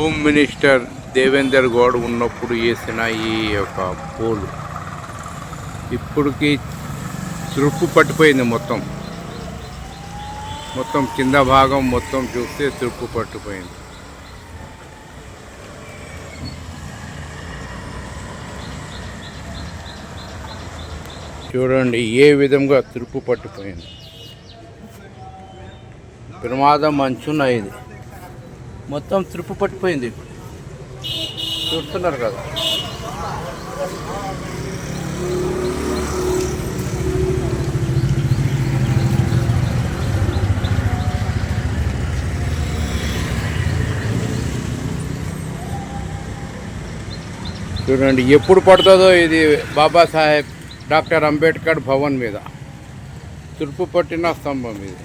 Home minister Devender Goud ఉన్నప్పుడు వేసిన ఈ యొక్క పోలు. ఇప్పటికి తురుపు పట్టిపోయింది మొత్తం. మొత్తం కింద భాగం మొత్తం చూస్తే తురుపు పట్టిపోయింది. చూడండి ఏ విధంగా తురుపు పట్టిపోయింది. ప్రమాదం మంచున ఇది. మొత్తం తురుపు పట్టిపోయింది ఇప్పుడు. చూస్తున్నారు కదా. చూడండి ఎప్పుడు పడుతుందో ఇది బాబాసాహెబ్ డాక్టర్ అంబేద్కర్ భవన్ మీద. తుడుపు పట్టిన స్తంభం ఇది.